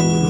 Guru.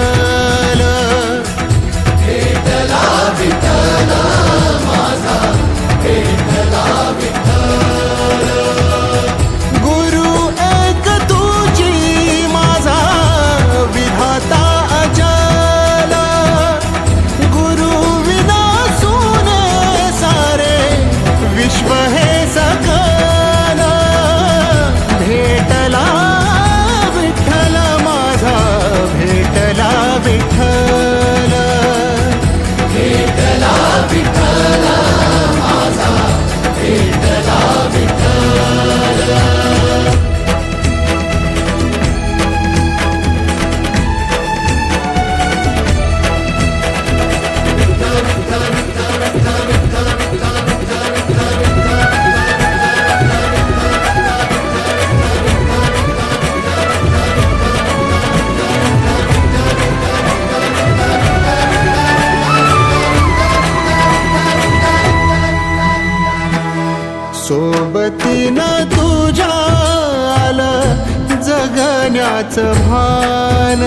त्याच भान.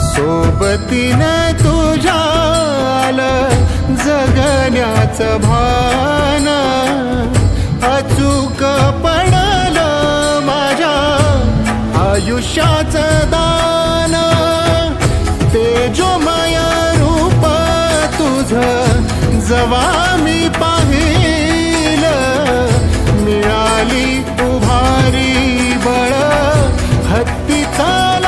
सोबतीने तुझ्या जगण्याच भान. अचूक पडलं माझ्या आयुष्याचं sana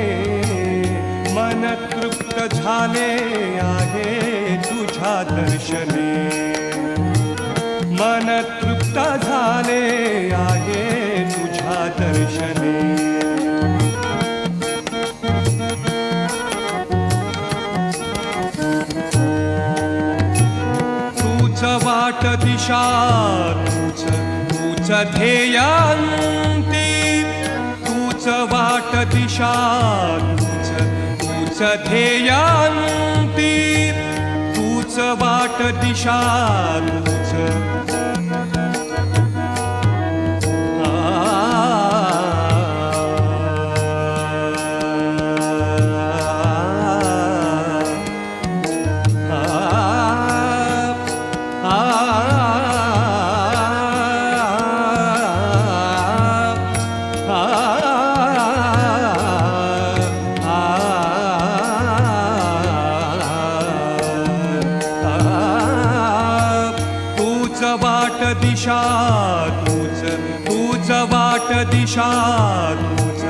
झाले आहे तुझ्या दर्शने. मन तृप्त झाले आहे तुझ्या दर्शने. तूच वाट दिशा तूच तूच ध्येयांती तूच वाट दिशा तूच तूच ध्येयांती तूच वाट दिशा तूच दिशा तूच तूच वाट दिशा तूच